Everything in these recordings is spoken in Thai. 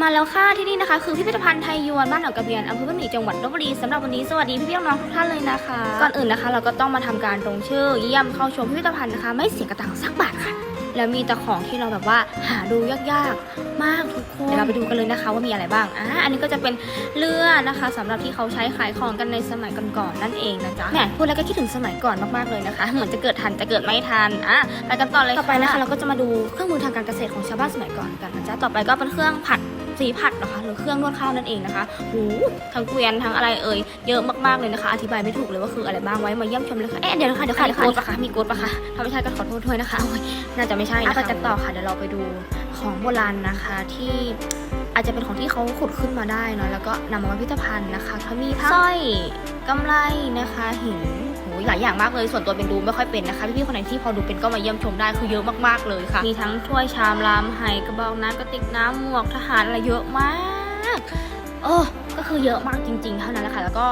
มาแล้วค่ะที่นี่นะคะ คือพิพิธภัณฑ์ไทยยวนบ้านหนองกระเบียนอำเภอบ้านหมี่จังหวัดลบบุรีสำหรับวันนี้สวัสดีพี่ๆน้องๆทุกท่านเลยนะคะ ก่อนอื่นนะคะ เราก็ต้องมาทำการลงชื่อเยี่ยมเข้าชมพิพิธภัณฑ์นะคะ ไม่เสียกระตังสักบาทค่ะแล้วมีแต่ของที่เราแบบว่าหาดูยากๆ มากทุกคนเดี๋ยวเราไปดูกันเลยนะคะว่ามีอะไรบ้างอ่าอันนี้ก็จะเป็นเรือนะคะสำหรับที่เขาใช้ขายของกันในสมัยก่อนๆนั่นเองนะจ๊ะแหมพูดแล้วก็คิดถึงสมัยก่อนมากๆเลยนะคะ เหมือนจะเกิดทันแต่เกิดไม่ทันอะไปกันต่อเลยต่อไปนะคะเราก็จะมาดูเครื่องมือทางการเกษตรของชาวบ้านสมัยก่อนกันนะจ๊ะต่อไปก็เป็นเครื่องผัด สีผัดนะคะ หรือเครื่องนวดข้าวนั่นเองนะคะหูทั้งเกวียนทั้งอะไรเอ่ยเยอะมากๆเลยนะคะ อธิบายไม่ถูกเลยว่าคืออะไรบ้างไว้มาเยี่ยมชมเลยค่ะเอ๊ะเดี๋ยวนะคะเดี๋ยวค่ะเดี๋ยวค่ะมีโกดปะคะมีโกดปะคะถ้าไม่ใช่ก็ขอโทษด้วยนะคะโอ้ยน่าจะไม่ใช่นะคะไปกันต่อค่ะเดี๋ยวเราไปดูของโบราณนะคะที่อาจจะเป็นของที่เขาขุดขึ้นมาได้เนาะแล้วก็นำมาไว้พิพิธภัณฑ์นะคะเขามีทั้งสร้อยกำไรนะคะหินโหลายอย่างมากเลย ส่วนตัวเป็นดูไม่ค่อยเป็นนะคะพี่ๆคนไหนที่พอดูเป็นก็มาเยี่ยมชมได้คือเยอะมากๆเลยค่ะ มีทั้งถ้วยชามรามไหกระบอกน้ำกระติกน้ำหมวกทหารอะไรเยอะมากโอ้ก็คือเยอะมากจริง ๆ เท่านั้นแหละค่ะ แล้วก็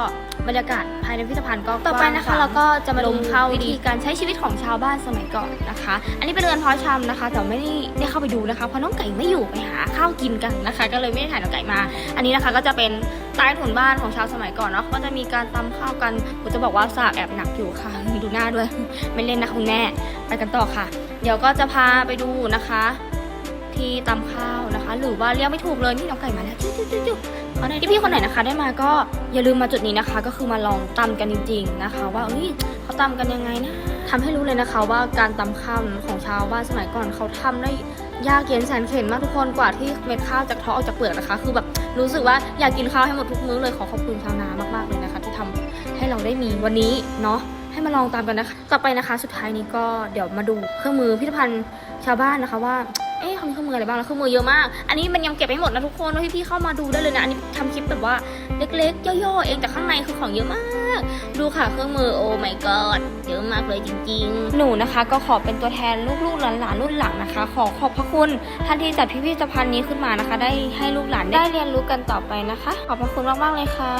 บรรยากาศภายในพิพิธภัณฑ์ก็ต่อไปนะคะ เราก็จะมาดูวิธีการใช้ชีวิตของชาวบ้านสมัยก่อนนะคะ อันนี้เป็นเรือนพาะชำนะคะ แต่ไม่ได้ได้เข้าไปดูนะคะเพราะน้องไก่ไม่อยู่ไปหาข้าวกินกันนะคะ ก็เลยไม่ได้ถ่ายน้องไก่มา อันนี้นะคะก็จะเป็น ใต้ถุนบ้านของชาวสมัยก่อนเนาะก็จะมีการตำข้าวกันผมจะบอกว่าสากแอบหนักอยู่ค่ะ ดูหน้าด้วย ไม่เล่นนะคุณแม่ ไปกันต่อค่ะ เดี๋ยวก็จะพาไปดูนะคะ ที่ตำข้าวนะคะ หรือว่าเรียกไม่ถูกเลยนี่น้องไก่มาแล้วจุ๊จุ๊จุ๊จุ๊เอาไหนที่พี่คนไหนนะคะ ได้มาก็อย่าลืมมาจุดนี้นะคะ ก็คือมาลองตำกันจริง ๆนะคะ ว่าเอ้ยเขาตำกันยังไงนะทำให้รู้เลยนะคะว่าการตำข้าวของชาวบ้านสมัยก่อนเขาทำได้ ยากเย็นแสนเข็นมากทุกคนกว่าที่เม็ดข้าวจะเทาะออกจากเปลือกนะคะ คือแบบรู้สึกว่าอยากกินข้าวให้หมดทุกมื้อเลยขอขอบคุณชาวนามากๆเลยนะคะ ที่ทำให้เราได้มีวันนี้เนาะให้มาลองตามกันนะคะ ต่อไปนะคะ สุดท้ายนี้ก็เดี๋ยวมาดูเครื่องมือพิพิธภัณฑ์ชาวบ้านนะคะว่า เอ๊ะเขามีเครื่องมืออะไรบ้างแล้วเครื่องมือเยอะมาก อันนี้มันยังเก็บไม่หมดนะทุกคนว่าพี่ๆเข้ามาดูได้เลยนะอันนี้ทำคลิปแบบว่าเล็กๆย่อๆเองแต่ข้างในคือของเยอะมาก ดูค่ะเครื่องมือโอ้ my god เยอะมากเลยจริง ๆ หนูนะคะก็ขอเป็นตัวแทนลูกๆหลานๆรุ่นหลังนะคะ ขอขอบพระคุณท่านที่จัดพิพิธภัณฑ์นี้ขึ้นมานะคะ ได้ให้ลูกหลานได้เรียนรู้กันต่อไปนะคะ ขอบพระคุณมากๆเลยค่ะ